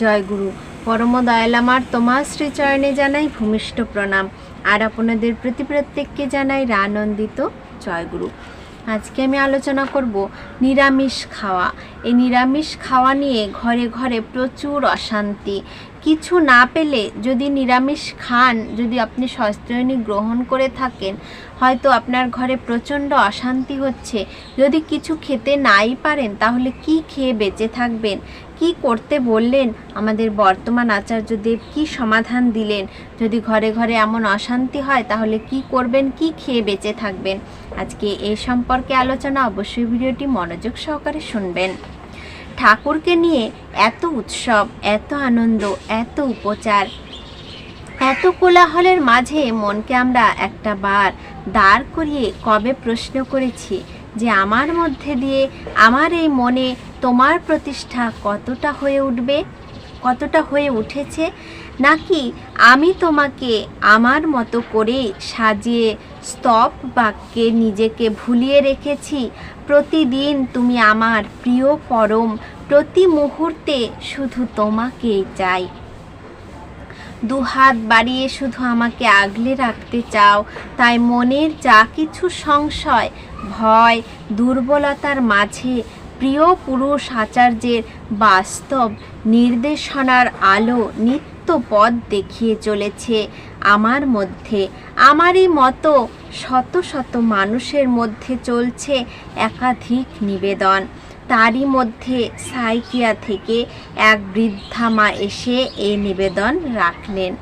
জয় গুরু। পরম দয়ালামার তোমার শ্রীচরণে জানাই ভূমিষ্ঠ প্রণাম। আর আপনাদের প্রতি প্রত্যেককে জানাই রানন্দিত জয় গুরু। আজকে আমি আলোচনা করব নিরামিষ খাওয়া। এই নিরামিষ খাওয়া নিয়ে ঘরে ঘরে প্রচুর অশান্তি। কিছু না পেলে যদি নিরামিষ খান, যদি আপনি সস্ত্রয়নী গ্রহণ করে থাকেন, হয়তো আপনার ঘরে প্রচণ্ড অশান্তি হচ্ছে। যদি কিছু খেতে নাই পারেন, তাহলে কি খেয়ে বেঁচে থাকবেন? কি করতে বললেন আমাদের বর্তমান আচার্যদেব কি সমাধান দিলেন? যদি ঘরে ঘরে এমন অশান্তি হয়, তাহলে কি করবেন? কি খেয়ে বেঁচে থাকবেন? আজকে এই সম্পর্কে আলোচনা। অবশ্যই ভিডিওটি মনোযোগ সহকারে শুনবেন। ঠাকুরকে নিয়ে এত উৎসব, এত আনন্দ, এত উপচার, এত কোলাহলের মাঝে মনকে আমরা একটা বার দাঁড় করিয়ে কবে প্রশ্ন করেছি যে আমার মধ্যে দিয়ে আমার এই মনে তোমার প্রতিষ্ঠা কতটা হয়ে উঠবে, কতটা হয়ে উঠেছে? নাকি আমি তোমাকে আমার মতো করে সাজিয়ে স্তব বাক্যে নিজেকে ভুলিয়ে রেখেছি। প্রতিদিন তুমি আমার প্রিয় পরম, প্রতি মুহূর্তে শুধু তোমাকেই চাই। দুহাত বাড়িয়ে শুধু আমাকে আগলে রাখতে চাও, তাই মনের যা কিছু সংশয়, ভয়, দুর্বলতার মাঝে প্রিয় পুরুষ আচার্যের বাস্তব নির্দেশনার আলো নিত্য পথ দেখিয়ে চলেছে। আমার মধ্যে, আমারই মতো শত শত মানুষের মধ্যে চলছে একাধিক নিবেদন। তারই মধ্যে সাইকিয়া থেকে এক বৃদ্ধা মা এসে এই নিবেদন রাখলেন।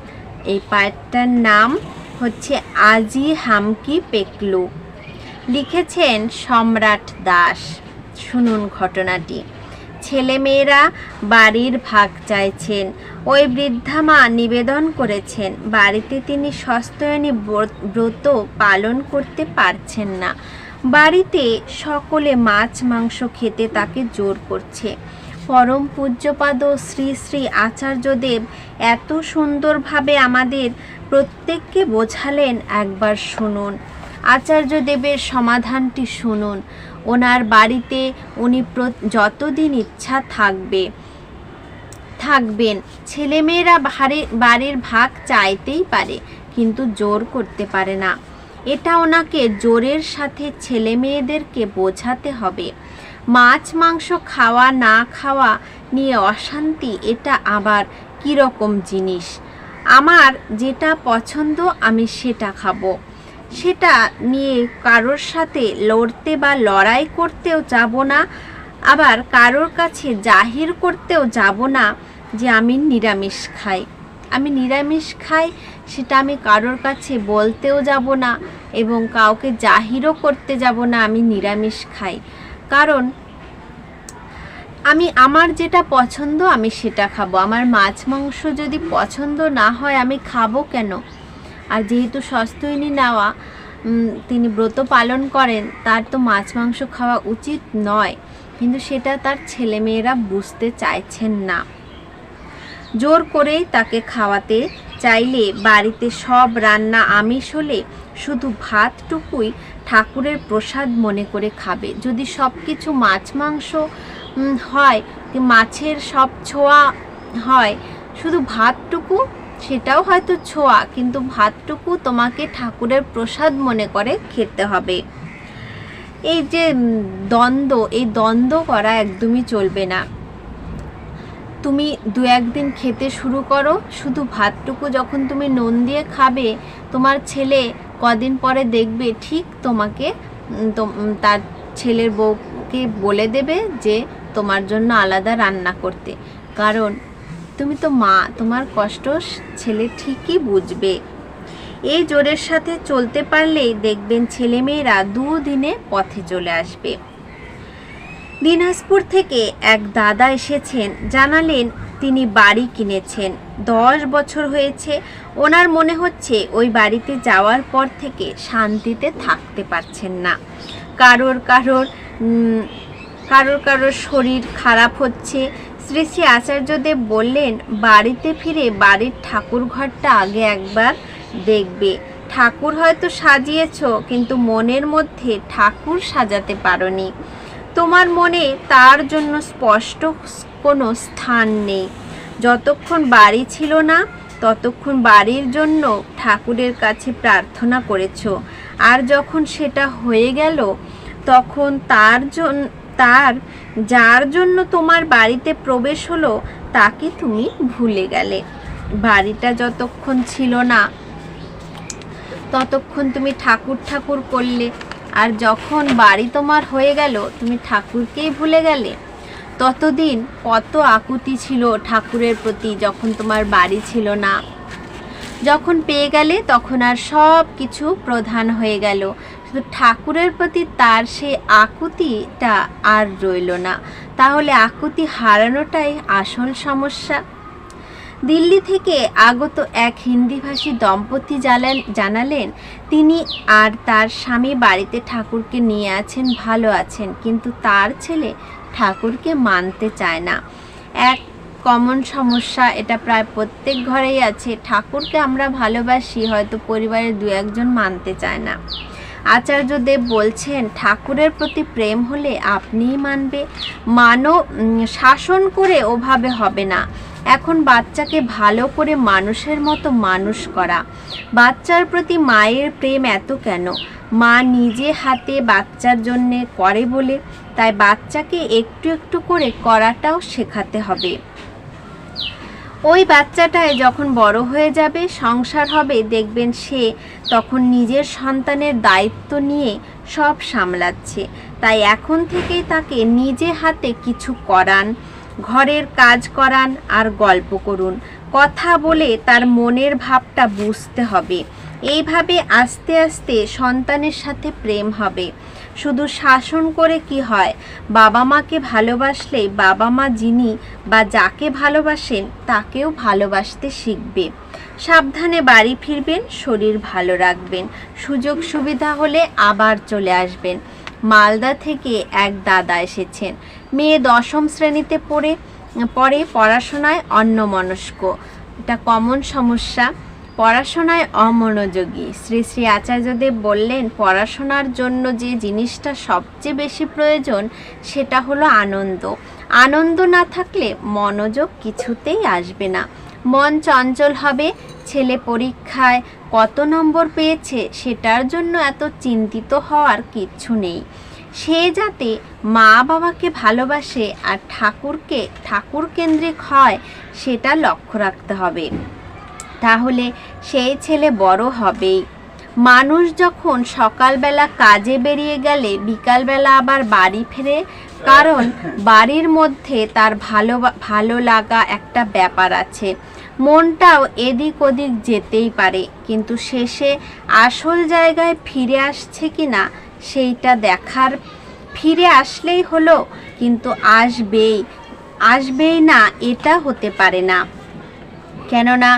এই পাঠটার নাম হচ্ছে আজি হামকি পেকলু লিখেছেন সম্রাট দাস। শুনুন ঘটনাটি। ছেলেমেয়েরা বাড়ির ভাগ চাইছেন। ওই বৃদ্ধা মা নিবেদন করেছেন, বাড়িতে তিনি সস্তয়নী ব্রত পালন করতে পারছেন না। বাড়িতে সকলে মাছ, মাংস খেতে তাকে জোর করছে। পরম পূজ্যপাদ শ্রী শ্রী আচার্যদেব এত সুন্দরভাবে আমাদের প্রত্যেককে বোঝালেন, একবার শুনুন। আচার্যদেবের সমাধানটি শুনুন। ওনার বাড়িতে উনি যতদিন ইচ্ছা থাকবে, থাকবেন। ছেলেমেয়েরা বাড়ির ভাগ চাইতেই পারে, কিন্তু জোর করতে পারে না। এটা ওনাকে জোরের সাথে ছেলে মেয়েদেরকে বোঝাতে হবে। মাছ, মাংস খাওয়া, না খাওয়া নিয়ে অশান্তি, এটা আবার কীরকম জিনিস? আমার যেটা পছন্দ আমি সেটা খাব। সেটা নিয়ে কারোর সাথে লড়তে বা লড়াই করতেও যাব না, আবার কারোর কাছে জাহির করতেও যাব না যে আমি নিরামিষ খাই। আমি নিরামিষ খাই, সেটা আমি কারোর কাছে বলতেও যাব না এবং কাউকে জাহিরও করতে যাব না আমি নিরামিষ খাই। কারণ আমি, আমার যেটা পছন্দ আমি সেটা খাব। আমার মাছ মাংস যদি পছন্দ না হয় আমি খাব কেন? আর যেহেতু সস্তইনি নেওয়া তিনি ব্রত পালন করেন, তার তো মাছ মাংস খাওয়া উচিত নয়। কিন্তু সেটা তার ছেলেমেয়েরা বুঝতে চাইছেন না। জোর করেই তাকে খাওয়াতে চাইলে বাড়িতে সব রান্না আমিষ হলে শুধু ভাতটুকুই ঠাকুরের প্রসাদ মনে করে খাবে। যদি সব কিছু মাছ মাংস হয়, মাছের সব ছোঁয়া হয়, শুধু ভাতটুকু সেটাও হয়তো ছোঁয়া, কিন্তু ভাতটুকু তোমাকে ঠাকুরের প্রসাদ মনে করে খেতে হবে। এই যে দ্বন্দ্ব, এই দ্বন্দ্ব করা একদমই চলবে না। তুমি দু একদিন খেতে শুরু করো, শুধু ভাতটুকু যখন তুমি নুন দিয়ে খাবে, তোমার ছেলে কদিন পরে দেখবে, ঠিক তোমাকে তার ছেলের বউকে বলে দেবে যে তোমার জন্য আলাদা রান্না করতে। কারণ তুমি তো মা, তোমার কষ্ট ছেলে ঠিকই বুঝবে। এই জোরের সাথে চলতে পারলেই দেখবেন ছেলেমেয়েরা দুদিনে পথে চলে আসবে। দিনাজপুর থেকে এক দাদা এসেছেন, জানালেন তিনি বাড়ি কিনেছেন। দশ বছর হয়েছে, ওনার মনে হচ্ছে ওই বাড়িতে যাওয়ার পর থেকে শান্তিতে থাকতে পারছেন না। কারোর কারোর কারোর কারোর শরীর খারাপ হচ্ছে শ্রী শ্রী আচার্যদেব বললেন, বাড়িতে ফিরে বাড়ির ঠাকুর ঘরটা আগে একবার দেখবে। ঠাকুর হয়তো সাজিয়েছ, কিন্তু মনের মধ্যে ঠাকুর সাজাতে পারোনি। তোমার মনে তার জন্য স্পষ্ট কোনো স্থান নেই। যতক্ষণ বাড়ি ছিল না, ততক্ষণ বাড়ির জন্য ঠাকুরের কাছে প্রার্থনা করেছ। আর যখন সেটা হয়ে গেল, তখন তার জন্য তার, যার জন্য তোমার বাড়িতে প্রবেশ হলো, তাকে তুমি ভুলে গেলে। বাড়িটা যতক্ষণ ছিল না, ততক্ষণ তুমি ঠাকুর ঠাকুর করলে। আর যখন বাড়ি তোমার হয়ে গেল, তুমি ঠাকুরকেই ভুলে গেলে। ততদিন কত আকুতি ছিল ঠাকুরের প্রতি যখন তোমার বাড়ি ছিল না। যখন পেয়ে গেলে, তখন আর সব কিছু প্রধান হয়ে গেল। শুধু ঠাকুরের প্রতি তার সেই আকুতিটা আর রইল না। তাহলে আকুতি হারানোটাই আসল সমস্যা। দিল্লি থেকে আগত এক হিন্দিভাষী দম্পতি জানালেন জানালেন, তিনি আর তার স্বামী বাড়িতে ঠাকুরকে নিয়ে আছেন, ভালো আছেন, কিন্তু তার ছেলে ঠাকুরকে মানতে চায় না। এক কমন সমস্যা, এটা প্রায় প্রত্যেক ঘরেই আছে। ঠাকুরকে আমরা ভালোবাসি, হয়তো পরিবারের দু একজন মানতে চায় না। আচার্যদেব বলছেন ঠাকুরের প্রতি প্রেম হলে আপনিই মানবে। মানো উম, শাসন করে ওভাবে হবে না। এখন বাচ্চাকে ভালো করে মানুষের মতো মানুষ করা। বাচ্চার প্রতি মায়ের প্রেম এত কেন? মা নিজে হাতে বাচ্চার জন্যে করে বলে। তাই বাচ্চাকে একটু একটু করে করাটাও শেখাতে হবে। ওই বাচ্চাটায় যখন বড় হয়ে যাবে, সংসার হবে, দেখবেন সে তখন নিজের সন্তানের দায়িত্ব নিয়ে সব সামলাচ্ছে। তাই এখন থেকেই তাকে নিজে হাতে কিছু করান, ঘরের কাজ করান আর গল্প করুন। কথা বলে তার মনের ভাবটা বুঝতে হবে। এইভাবে আস্তে আস্তে সন্তানের সাথে প্রেম হবে। শুধু শাসন করে কি হয়? বাবা মাকে ভালোবাসলে বাবা মা যিনি বা যাকে ভালোবাসেন তাকেও ভালোবাসতে শিখবে। সাবধানে বাড়ি ফিরবেন, শরীর ভালো রাখবেন। সুযোগ সুবিধা হলে আবার চলে আসবেন। মালদা থেকে এক দাদা এসেছেন। মেয়ে দশম শ্রেণীতে পড়ে পড়ে পড়াশোনায় অন্যমনস্ক। এটা কমন সমস্যা। পড়াশোনায় অমনোযোগী। শ্রী শ্রী আচার্যদেব বললেন, পড়াশোনার জন্য যে জিনিসটা সবচেয়ে বেশি প্রয়োজন, সেটা হলো আনন্দ। আনন্দ না থাকলে মনোযোগ কিছুতেই আসবে না। মন চঞ্চল হবে, ছেলে পরীক্ষায় কত নম্বর পেয়েছে সেটার জন্য এত চিন্তিত হওয়ার কিচ্ছু নেই। সে যাতে মা বাবাকে ভালোবাসে আর ঠাকুরকে, ঠাকুর কেন্দ্রিক হয়, সেটা লক্ষ্য রাখতে হবে। তাহলে সেই ছেলে বড় হবেই। মানুষ যখন সকালবেলা কাজে বেরিয়ে গেলে, বিকালবেলা আবার বাড়ি ফেরে, কারণ বাড়ির মধ্যে তার ভালো ভালো লাগা একটা ব্যাপার আছে। মনটাও এদিক ওদিক যেতেই পারে, কিন্তু শেষে আসল জায়গায় ফিরে আসছে কি না সেইটা দেখার ফিরে আসলেই হলো, কিন্তু আসবেই আসবেই না, এটা হতে পারে না। কেননা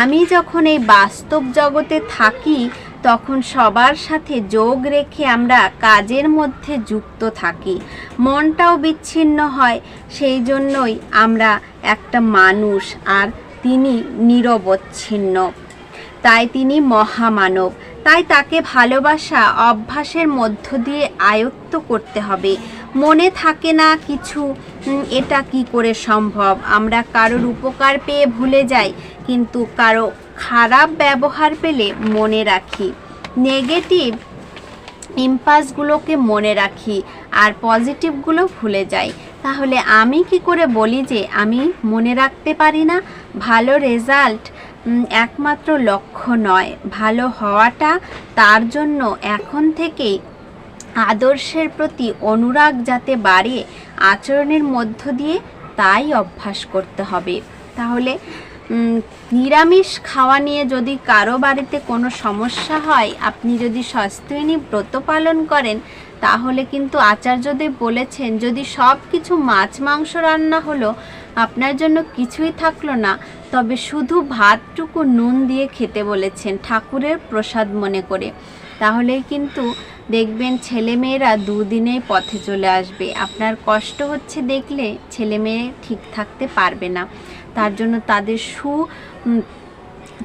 আমি যখন এই বাস্তব জগতে থাকি, তখন সবার সাথে যোগ রেখে আমরা কাজের মধ্যে যুক্ত থাকি। মনটাও বিচ্ছিন্ন হয়, সেই জন্যই আমরা একটা মানুষ আর তিনি নিরবচ্ছিন্ন। তাই তিনি মহামানব। তাই তাকে ভালোবাসা অভ্যাসের মধ্য দিয়ে আয়ত্ত করতে হবে। মনে থাকে না কিছু এটা কি করে সম্ভব? আমরা কারোর উপকার পেয়ে ভুলে যাই, কিন্তু কারও খারাপ ব্যবহার পেলে মনে রাখি। নেগেটিভ ইম্পাসগুলোকে মনে রাখি আর পজিটিভগুলো ভুলে যাই। তাহলে আমি কি করে বলি যে আমি মনে রাখতে পারি না? ভালো রেজাল্ট একমাত্র লক্ষ্য নয়। ভালো হওয়াটা তার জন্য এখন থেকেই আদর্শের প্রতি অনুরাগ যাতে বাড়ে, আচরণের মধ্য দিয়ে তাই অভ্যাস করতে হবে। তাহলে নিরামিষ খাওয়া নিয়ে যদি কারও বাড়িতে কোনো সমস্যা হয়, আপনি যদি সস্ত্রিনী ব্রত পালন করেন, তাহলে কিন্তু আচার্যদেব বলেছেন, যদি সব কিছু মাছ মাংস রান্না হলো, আপনার জন্য কিছুই থাকল না, তবে শুধু ভাতটুকু নুন দিয়ে খেতে বলেছেন ঠাকুরের প্রসাদ মনে করে। তাহলেই কিন্তু দেখবেন ছেলেমেয়েরা দুদিনেই পথে চলে আসবে। আপনার কষ্ট হচ্ছে দেখলে ছেলে মেয়ে ঠিক থাকতে পারবে না। তার জন্য তাদের সু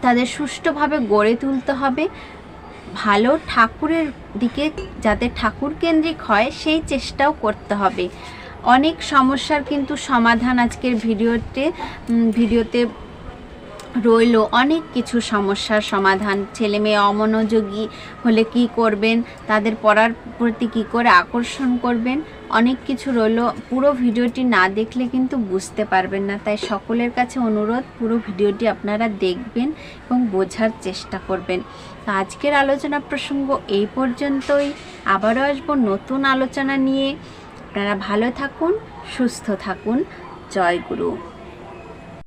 তাদের সুষ্ঠুভাবে গড়ে তুলতে হবে। ভালো ঠাকুরের দিকে যাতে ঠাকুর কেন্দ্রিক হয়, সেই চেষ্টাও করতে হবে। অনেক সমস্যার কিন্তু সমাধান আজকের ভিডিওতে ভিডিওতে রইল অনেক কিছু সমস্যার সমাধান। ছেলে মেয়ে অমনোযোগী হলে কি করবেন? তাদের পড়ার প্রতি কি করে আকর্ষণ করবেন? অনেক কিছু রইল। পুরো ভিডিওটি না দেখলে কিন্তু বুঝতে পারবেন না। তাই সকলের কাছে অনুরোধ, পুরো ভিডিওটি আপনারা দেখবেন এবং বোঝার চেষ্টা করবেন। আজকের আলোচনা প্রসঙ্গ এই পর্যন্তই। আবারও আসব নতুন আলোচনা নিয়ে। আপনারা ভালো থাকুন, সুস্থ থাকুন। জয় গুরু।